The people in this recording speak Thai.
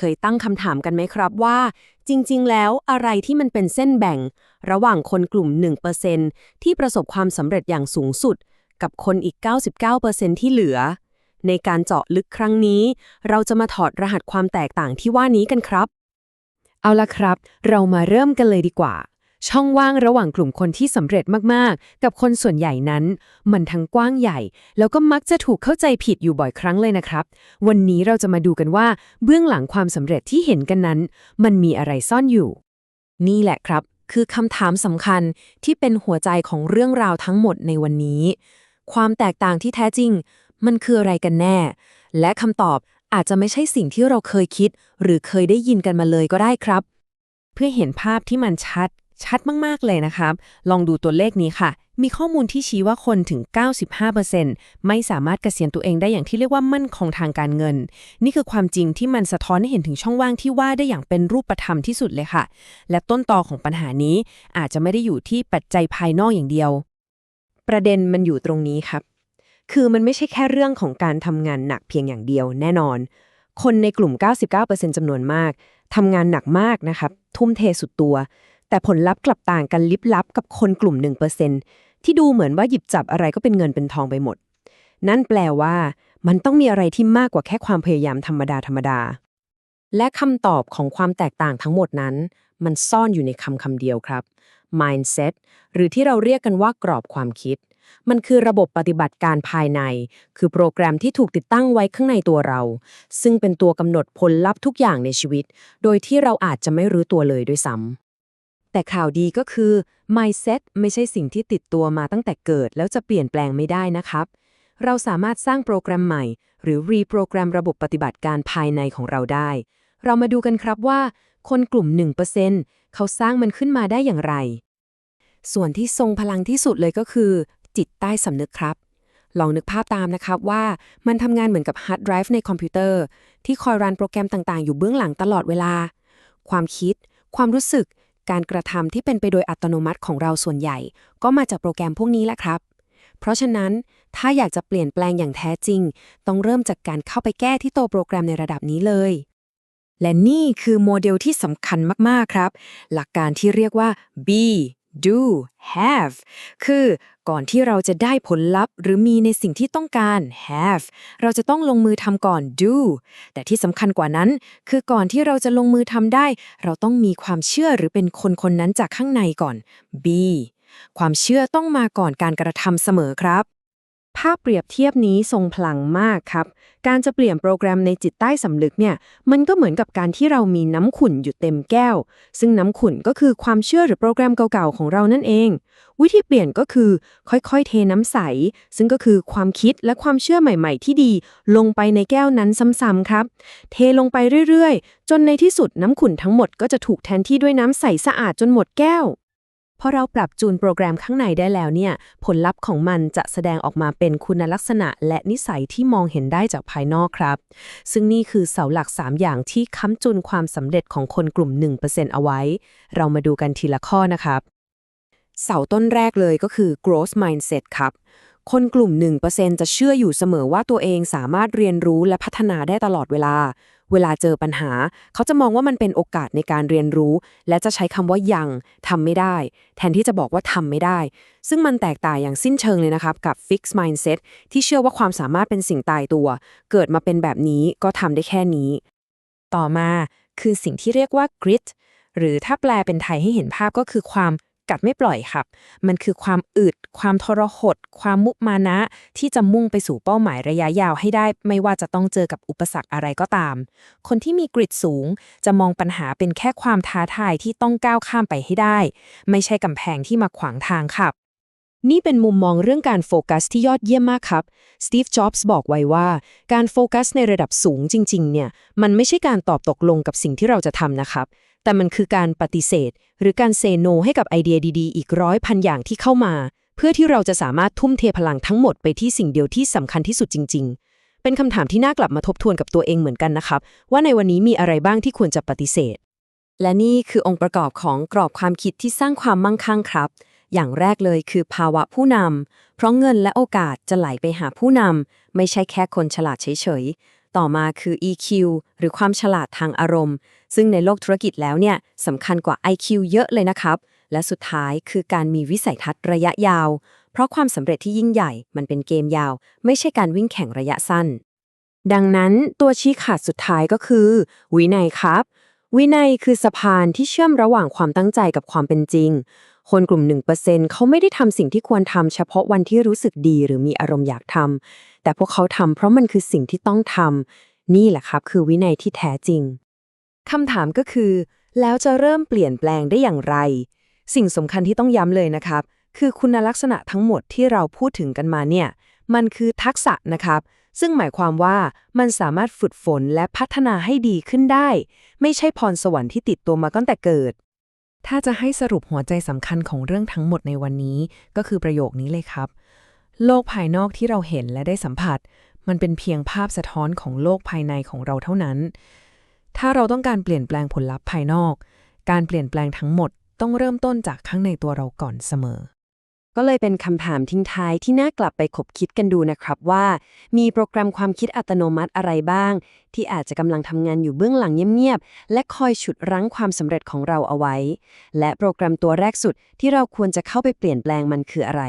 เคยตั้งคำถามกันไหมครับว่า จริง ๆ แล้วอะไรที่มันเป็นเส้นแบ่ง ระหว่างคนกลุ่ม 1%ที่ประสบความสำเร็จอย่างสูงสุด กับคนอีก 99%ที่เหลือ ในการเจาะลึกครั้งนี้ เราจะมาถอดรหัสความแตกต่างที่ว่านี้กันครับ เอาละครับ เรามาเริ่มกันเลยดีกว่า ช่องว่างระหว่างกลุ่มคนที่สำเร็จมากๆ กับคนส่วนใหญ่นั้น มันทั้งกว้างใหญ่ แล้วก็มักจะถูกเข้าใจผิดอยู่บ่อยครั้งเลยนะครับ วันนี้เราจะมาดูกันว่า เบื้องหลังความสำเร็จที่เห็นกันนั้น มันมีอะไรซ่อนอยู่ นี่แหละครับ คือคำถามสำคัญที่เป็นหัวใจของเรื่องราวทั้งหมดในวันนี้ ความแตกต่างที่แท้จริง มันคืออะไรกันแน่ และคำตอบอาจจะไม่ใช่สิ่งที่เราเคยคิด หรือเคยได้ยินกันมาเลยก็ได้ครับ เพื่อเห็นภาพที่มันชัด ชัดมาก ๆ เลยนะครับ ลองดูตัวเลขนี้ค่ะ มีข้อมูลที่ชี้ว่าคนถึง 95%ไม่สามารถเกษียณตัวเองได้อย่างที่เรียกว่ามั่นคงทางการเงิน นี่คือความจริงที่มันสะท้อนให้เห็นถึงช่องว่างที่ว่าได้อย่างเป็นรูปธรรมที่สุดเลยค่ะ และต้นตอของปัญหานี้อาจจะไม่ได้อยู่ที่ปัจจัยภายนอกอย่างเดียว ประเด็นมันอยู่ตรงนี้ครับ คือมันไม่ใช่แค่เรื่องของการทำงานหนักเพียงอย่างเดียวแน่นอน คนในกลุ่ม 99%จำนวนมากทำงานหนักมากนะครับ ทุ่มเทสุดตัว แต่ผลลัพธ์กลับต่างกันลิบลับกับคนกลุ่ม 1%ที่ดูเหมือนว่าหยิบจับอะไรก็เป็นเงินเป็นทองไปหมด นั่นแปลว่า มันต้องมีอะไรที่มากกว่าแค่ความพยายามธรรมดาธรรมดา และคำตอบของความแตกต่างทั้งหมดนั้น มันซ่อนอยู่ในคำคำเดียวครับ mindset หรือที่เราเรียกกันว่ากรอบความคิด มันคือระบบปฏิบัติการภายใน คือโปรแกรมที่ถูกติดตั้งไว้ข้างในตัวเรา ซึ่งเป็นตัวกำหนดผลลัพธ์ทุกอย่างในชีวิต โดยที่เราอาจจะไม่รู้ตัวเลยด้วยซ้ำ แต่ข่าวดีก็คือ mindset ไม่ใช่สิ่งที่ติดตัวมาตั้งแต่เกิด แล้วจะเปลี่ยนแปลงไม่ได้นะครับ เราสามารถสร้างโปรแกรมใหม่ หรือรีโปรแกรมระบบปฏิบัติการภายในของเราได้ เรามาดูกันครับว่า คนกลุ่ม 1%เขาสร้างมันขึ้นมาได้อย่างไร ส่วนที่ทรงพลังที่สุดเลยก็คือ จิตใต้สำนึกครับ ลองนึกภาพตามนะครับว่ามันทำงานเหมือนกับฮาร์ดไดรฟ์ในคอมพิวเตอร์ที่คอยรันโปรแกรมต่างๆ อยู่เบื้องหลังตลอดเวลา ความคิด ความรู้สึก การกระทำที่เป็นไปโดยอัตโนมัติของเราส่วนใหญ่ ก็มาจากโปรแกรมพวกนี้แหละครับ เพราะฉะนั้นถ้าอยากจะเปลี่ยนแปลงอย่างแท้จริง ต้องเริ่มจากการเข้าไปแก้ที่ตัวโปรแกรมในระดับนี้เลย และนี่คือโมเดลที่สำคัญมาก ๆ ครับ หลักการที่เรียกว่า B do have คือก่อนที่เราจะได้ผลลัพธ์ หรือมีในสิ่งที่ต้องการ have เราจะต้องลงมือทำก่อน do แต่ที่สำคัญกว่านั้น คือก่อนที่เราจะลงมือทำได้ เราต้องมีความเชื่อหรือเป็นคนคนนั้นจากข้างในก่อน be ความเชื่อต้องมาก่อนการกระทำเสมอครับ ภาพเปรียบเทียบนี้ทรงพลังมากครับ การจะเปลี่ยนโปรแกรมในจิตใต้สำนึกเนี่ย มันก็เหมือนกับการที่เรามีน้ำขุ่นอยู่เต็มแก้ว ซึ่งน้ำขุ่นก็คือความเชื่อหรือโปรแกรมเก่าๆของเรานั่นเอง วิธีเปลี่ยนก็คือค่อยๆ เทน้ำใส ซึ่งก็คือความคิดและความเชื่อใหม่ๆ ที่ดี ลงไปในแก้วนั้นซ้ำๆครับ เทลงไปเรื่อยๆ จนในที่สุดน้ำขุ่นทั้งหมดก็จะถูกแทนที่ด้วยน้ำใสสะอาดจนหมดแก้ว พอเราปรับจูนโปรแกรมข้างในได้แล้วเนี่ย ผลลัพธ์ของมันจะแสดงออกมาเป็นคุณลักษณะและนิสัยที่มองเห็นได้จากภายนอกครับ ซึ่งนี่คือเสาหลัก 3 อย่างที่ค้ำจุนความสำเร็จของคนกลุ่ม 1%เอาไว้ เรามาดูกันทีละข้อนะครับ เสาต้นแรกเลยก็คือ growth mindset ครับคนกลุ่ม 1%จะเชื่ออยู่เสมอว่าตัวเองสามารถเรียนรู้และพัฒนาได้ตลอดเวลา เวลาเจอปัญหา เขาจะมองว่ามันเป็นโอกาสในการเรียนรู้ และจะใช้คำว่ายังทำไม่ได้ แทนที่จะบอกว่าทำไม่ได้ ซึ่งมันแตกต่างอย่างสิ้นเชิงเลยนะครับ กับ fixed mindset ที่เชื่อว่าความสามารถเป็นสิ่งตายตัว เกิดมาเป็นแบบนี้ก็ทำได้แค่นี้ ต่อมาคือสิ่งที่เรียกว่า grit หรือถ้าแปลเป็นไทยให้เห็นภาพก็คือความ กัดไม่ปล่อยครับ มันคือความอึด ความทรหด ความมุมานะ ที่จะมุ่งไปสู่เป้าหมายระยะยาวให้ได้ ไม่ว่าจะต้องเจอกับอุปสรรคอะไรก็ตาม คนที่มีกริดสูง จะมองปัญหาเป็นแค่ความท้าทายที่ต้องก้าวข้ามไปให้ได้ ไม่ใช่กำแพงที่มาขวางทางครับนี่เป็นมุมมองเรื่องการโฟกัสที่ยอดเยี่ยมมากครับ สตีฟ จ็อบส์บอกไว้ว่า การโฟกัสในระดับสูงจริง ๆ เนี่ย มันไม่ใช่การตอบตกลงกับสิ่งที่เราจะทำนะครับ แต่มันคือการปฏิเสธ หรือการเซโนให้กับไอเดียดีๆ อีกร้อยพันอย่างที่เข้ามา เพื่อที่เราจะสามารถทุ่มเทพลังทั้งหมดไปที่สิ่งเดียวที่สำคัญที่สุดจริง ๆ เป็นคำถามที่น่ากลับมาทบทวนกับตัวเองเหมือนกันนะครับ ว่าในวันนี้มีอะไรบ้างที่ควรจะปฏิเสธ และนี่คือองค์ประกอบของกรอบความคิดที่สร้างความมั่งคั่งครับ อย่างแรกเลยคือภาวะผู้นำเพราะเงินและโอกาสจะไหลไปหาผู้นำไม่ใช่แค่คนฉลาดเฉย ต่อมาคือ EQ หรือความฉลาดทางอารมณ์ ซึ่งในโลกธุรกิจแล้วเนี่ยสำคัญกว่า IQ เยอะเลยนะครับ และสุดท้ายคือการมีวิสัยทัศน์ระยะยาว เพราะความสำเร็จที่ยิ่งใหญ่มันเป็นเกมยาว ไม่ใช่การวิ่งแข่งระยะสั้น ดังนั้นตัวชี้ขาดสุดท้ายก็คือ วินัยครับ วินัยคือสะพานที่เชื่อมระหว่างความตั้งใจกับความเป็นจริง คนกลุ่ม 1%เขาไม่ได้ทำสิ่งที่ควรทำเฉพาะวันที่รู้สึกดีหรือมีอารมณ์อยากทำแต่พวกเขาทำเพราะมันคือสิ่งที่ต้องทำนี่แหละครับ คือวินัยที่แท้จริงคำถามก็คือ แล้วจะเริ่มเปลี่ยนแปลงได้อย่างไร สิ่งสำคัญที่ต้องย้ำเลยนะครับ คือคุณลักษณะทั้งหมดที่เราพูดถึงกันมาเนี่ยมันคือทักษะนะครับ ซึ่งหมายความว่ามันสามารถฝึกฝนและพัฒนาให้ดีขึ้นได้ ไม่ใช่พรสวรรค์ที่ติดตัวมาตั้งแต่เกิด ถ้าจะให้สรุปหัวใจสำคัญของเรื่องทั้งหมดในวันนี้ ก็คือประโยคนี้เลยครับ โลกภายนอกที่เราเห็นและได้สัมผัส มันเป็นเพียงภาพสะท้อนของโลกภายในของเราเท่านั้น ถ้าเราต้องการเปลี่ยนแปลงผลลัพธ์ภายนอก การเปลี่ยนแปลงทั้งหมดต้องเริ่มต้นจากข้างในตัวเราก่อนเสมอ ก็เลยเป็นคำถามทิ้งท้ายที่น่ากลับไปคบคิดกันดูนะครับว่า มีโปรแกรมความคิดอัตโนมัติอะไรบ้าง ที่อาจจะกำลังทำงานอยู่เบื้องหลังเงียบๆและคอยฉุดรั้งความสำเร็จของเราเอาไว้ และโปรแกรมตัวแรกสุดที่เราควรจะเข้าไปเปลี่ยนแปลงมันคืออะไร